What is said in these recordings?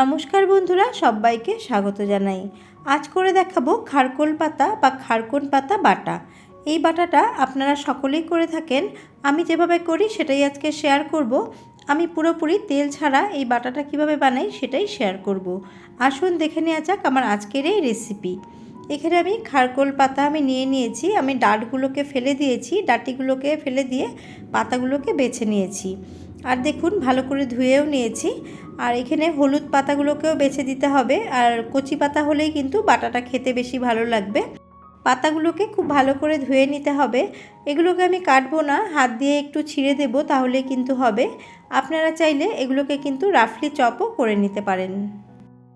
নমস্কার বন্ধুরা, সবাইকে স্বাগত জানাই। আজ করে দেখাবো খারকোল পাতা বা খারকোন পাতা বাটা। এই বাটাটা আপনারা সকলেই করে থাকেন। আমি যেভাবে করি সেটাই আজকে শেয়ার করব। আমি পুরোপুরি তেল ছাড়া এই বাটাটা কীভাবে বানাই সেটাই শেয়ার করব। আসুন দেখে নেওয়া যাক আমার আজকের এই রেসিপি এখানে আমি খারকোল পাতা আমি নিয়ে নিয়েছি, আমি ডাঁটগুলোকে ফেলে দিয়েছি, ডাঁটিগুলোকে ফেলে দিয়ে পাতাগুলোকে বেছে নিয়েছি। আর দেখুন, ভালো করে ধুয়েও নিয়েছি। আর এখানে হলুদ পাতাগুলোকেও বেছে দিতে হবে। আর কচি পাতা হলেই কিন্তু বাটাটা খেতে বেশি ভালো লাগবে। পাতাগুলোকে খুব ভালো করে ধুয়ে নিতে হবে। এগুলোকে আমি কাটবো না, হাত দিয়ে একটু ছিঁড়ে দেবো তাহলে কিন্তু হবে। আপনারা চাইলে এগুলোকে কিন্তু রাফলি চপও করে নিতে পারেন।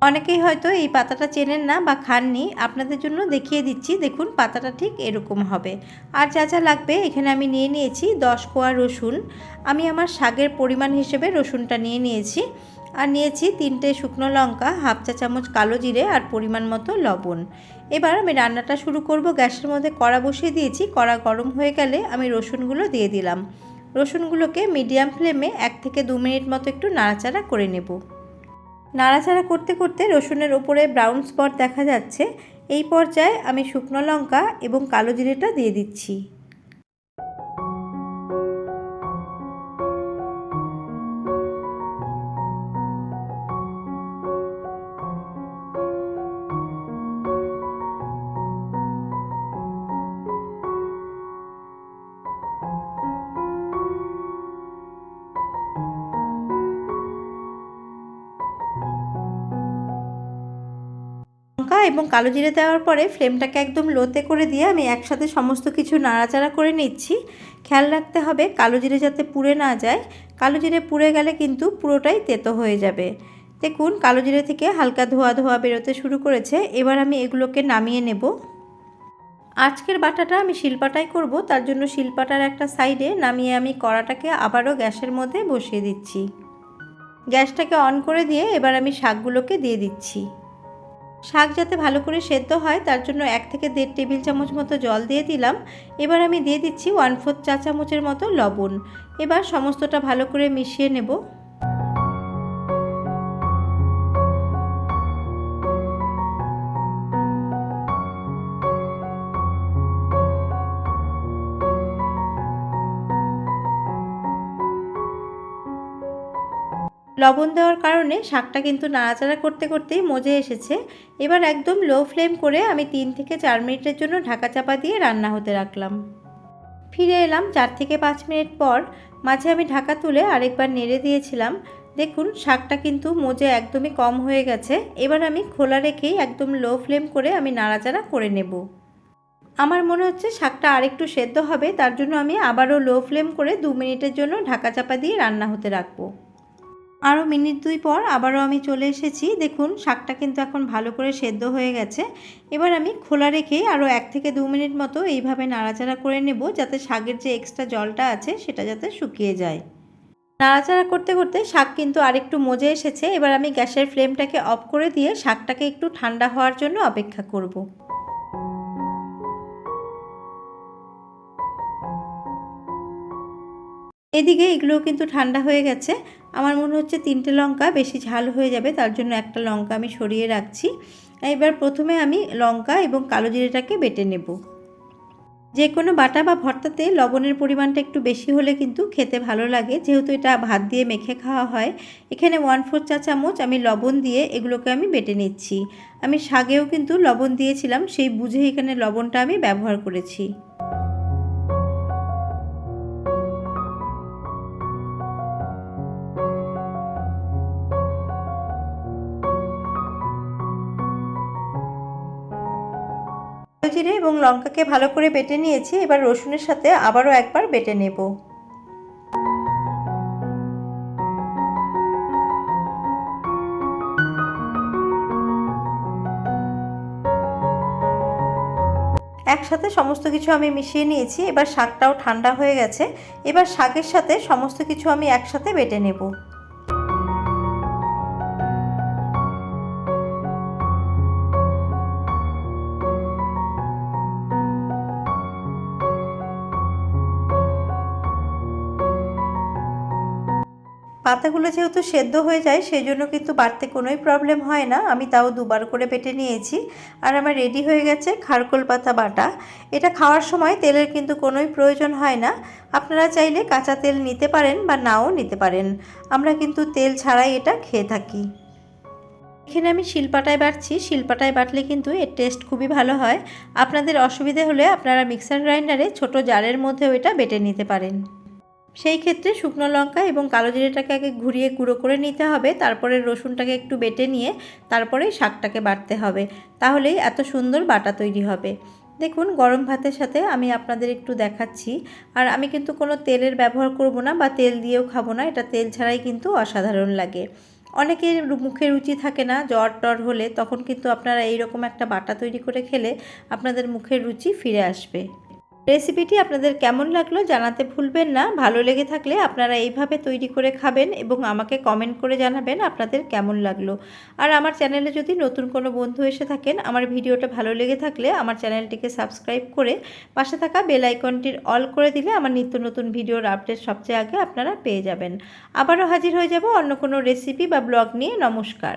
অনেকেই হয়তো এই পাতাটা চেনেন না বা খাননি। আপনাদের জন্য দেখিয়ে দিচ্ছি, দেখুন পাতাটা ঠিক এরকম হবে। আর যা যা লাগবে এখানে আমি নিয়ে নিয়েছি দশ কোয়া রসুন। আমি আমার শাকের পরিমাণ হিসেবে রসুনটা নিয়ে নিয়েছি। আর নিয়েছি তিনটে শুকনো লঙ্কা, হাফ চা চামচ কালো জিরে আর পরিমাণ মতো লবণ। এবার আমি রান্নাটা শুরু করব। গ্যাসের মধ্যে কড়া বসিয়ে দিয়েছি। কড়া গরম হয়ে গেলে আমি রসুনগুলো দিয়ে দিলাম। রসুনগুলোকে মিডিয়াম ফ্লেমে এক থেকে দু মিনিট মতো একটু নাড়াচাড়া করে নেব। নাড়াচাড়া করতে করতে রসুনের ওপরে ব্রাউন স্পট দেখা যাচ্ছে। এই পর্যায়ে আমি শুকনো লঙ্কা এবং কালো জিরেটা দিয়ে দিচ্ছি। লঙ্কা এবং কালো জিরে দেওয়ার পরে ফ্লেমটাকে একদম লোতে করে দিয়ে আমি একসাথে সমস্ত কিছু নাড়াচাড়া করে নিচ্ছি। খেয়াল রাখতে হবে কালো জিরে যাতে পুড়ে না যায়। কালো জিরে পুড়ে গেলে কিন্তু পুরোটাই তেতো হয়ে যাবে। দেখুন, কালো জিরে থেকে হালকা ধোয়া ধোয়া বেরোতে শুরু করেছে। এবার আমি এগুলোকে নামিয়ে নেব। আজকের বাটাটা আমি শিলপাটাই করব। তার জন্য শিলপাটার একটা সাইডে নামিয়ে আমি কড়াটাকে আবারও গ্যাসের মধ্যে বসিয়ে দিচ্ছি। গ্যাসটাকে অন করে দিয়ে এবার আমি শাকগুলোকে দিয়ে দিচ্ছি। শাক যাতে ভালো করে সেদ্ধ হয়, তার জন্য এক থেকে দেড় টেবিল চামচ মতো জল দিয়ে দিলাম। এবার আমি দিয়ে দিচ্ছি ওয়ান ফোর্থ চা চামচের মতো লবণ। এবার সমস্তটা ভালো করে মিশিয়ে নেব। লবণ দেওয়ার কারণে শাকটা কিন্তু নাড়াচাড়া করতে করতেই মজে এসেছে। এবার একদম লো ফ্লেম করে আমি তিন থেকে চার মিনিটের জন্য ঢাকা চাপা দিয়ে রান্না হতে রাখলাম। ফিরে এলাম চার থেকে পাঁচ মিনিট পর। মাঝে আমি ঢাকা তুলে আরেকবার নেড়ে দিয়েছিলাম। দেখুন, শাকটা কিন্তু মজে একদমই কম হয়ে গেছে। এবার আমি খোলা রেখেই একদম লো ফ্লেম করে আমি নাড়াচাড়া করে নেব। আমার মনে হচ্ছে শাকটা আরেকটু সেদ্ধ হবে, তার জন্য আমি আবারও লো ফ্লেম করে দু মিনিটের জন্য ঢাকা চাপা দিয়ে রান্না হতে রাখব। আরও মিনিট দুই পর আবারও আমি চলে এসেছি। দেখুন, শাকটা কিন্তু এখন ভালো করে সেদ্ধ হয়ে গেছে। এবার আমি খোলা রেখে আরও এক থেকে দু মিনিট মতো এইভাবে নাড়াচাড়া করে নেব যাতে শাকের যে এক্সট্রা জলটা আছে সেটা যাতে শুকিয়ে যায়। নাড়াচাড়া করতে করতে শাক কিন্তু আরেকটু মজে এসেছে। এবার আমি গ্যাসের ফ্লেমটাকে অফ করে দিয়ে শাকটাকে একটু ঠান্ডা হওয়ার জন্য অপেক্ষা করব। এদিকে এগুলো কিন্তু ঠান্ডা হয়ে গেছে। আমার মনে হচ্ছে তিনটে লঙ্কা বেশি ঝাল হয়ে যাবে, তার জন্য একটা লঙ্কা আমি সরিয়ে রাখছি। এবার প্রথমে আমি লঙ্কা এবং কালো জিরেটাকে বেটে নেব। যে কোনো বাটা বা ভর্তাতে লবণের পরিমাণটা একটু বেশি হলে কিন্তু খেতে ভালো লাগে। যেহেতু এটা ভাত দিয়ে মেখে খাওয়া হয়, এখানে ওয়ান ফোর চা চামচ আমি লবণ দিয়ে এগুলোকে আমি বেটে নিচ্ছি। আমি শাগেও কিন্তু লবণ দিয়েছিলাম, সেই বুঝে এখানে লবণটা আমি ব্যবহার করেছি। জিরে এবং লঙ্কাকে ভালো করে বেটে নিয়েছি। এবার রসুনের সাথে আবারও একবার বেটে নেব। একসাথে সমস্ত কিছু আমি মিশিয়ে নিয়েছি। এবার শাকটাও ঠান্ডা হয়ে গেছে। এবার শাকের সাথে সমস্ত কিছু আমি একসাথে বেটে নেব। পাতাগুলো যেহেতু সেদ্ধ হয়ে যায় সেই জন্য কিন্তু বাড়তে কোনোই প্রবলেম হয় না। আমি তাও দুবার করে বেটে নিয়েছি। আর আমার রেডি হয়ে গেছে খারকোল পাতা বাটা। এটা খাওয়ার সময় তেলের কিন্তু কোনোই প্রয়োজন হয় না। আপনারা চাইলে কাঁচা তেল নিতে পারেন বা নাও নিতে পারেন। আমরা কিন্তু তেল ছাড়াই এটা খেয়ে থাকি। এখানে আমি শিলপাটায় বাটছি। শিলপাটায় বাটলে কিন্তু এর টেস্ট খুবই ভালো হয়। আপনাদের অসুবিধে হলে আপনারা মিক্সার গ্রাইন্ডারে ছোট জারের মধ্যেও এটা বেটে নিতে পারেন। সেই ক্ষেত্রে শুকনো লঙ্কা এবং কালো জিরেটাকে আগে ঘুরিয়ে গুঁড়ো করে নিতে হবে, তারপরে রসুনটাকে একটু বেটে নিয়ে তারপরে শাকটাকে বাটতে হবে, তাহলেই এত সুন্দর বাটা তৈরি হবে। দেখুন, গরম ভাতের সাথে আমি আপনাদের একটু দেখাচ্ছি, আর আমি কিন্তু কোনো তেলের ব্যবহার করব না বা তেল দিয়েও খাব না, এটা তেল ছাড়াই কিন্তু অসাধারণ লাগে। অনেকের মুখে রুচি থাকে না, জ্বর টর হলে তখন কিন্তু আপনারা এইরকম একটা বাটা তৈরি করে খেলে আপনাদের মুখের রুচি ফিরে আসবে। রেসিপিটি আপনাদের কেমন লাগল জানাতে ভুলবেন না। ভালো লেগে থাকলে আপনারা এইভাবে তৈরি করে খাবেন এবং আমাকে কমেন্ট করে জানাবেন আপনাদের কেমন লাগল। আর আমার চ্যানেলে যদি নতুন কোনো বন্ধু এসে থাকেন, আমার ভিডিওটা ভালো লেগে থাকলে আমার চ্যানেলটিকে সাবস্ক্রাইব করে পাশে থাকা বেল আইকনটির অল করে দিলে আমার নিত্য নতুন ভিডিওর আপডেট সবচেয়ে আগে আপনারা পেয়ে যাবেন। আবারও হাজির হয়ে যাব অন্য কোনো রেসিপি বা ব্লগ নিয়ে। নমস্কার।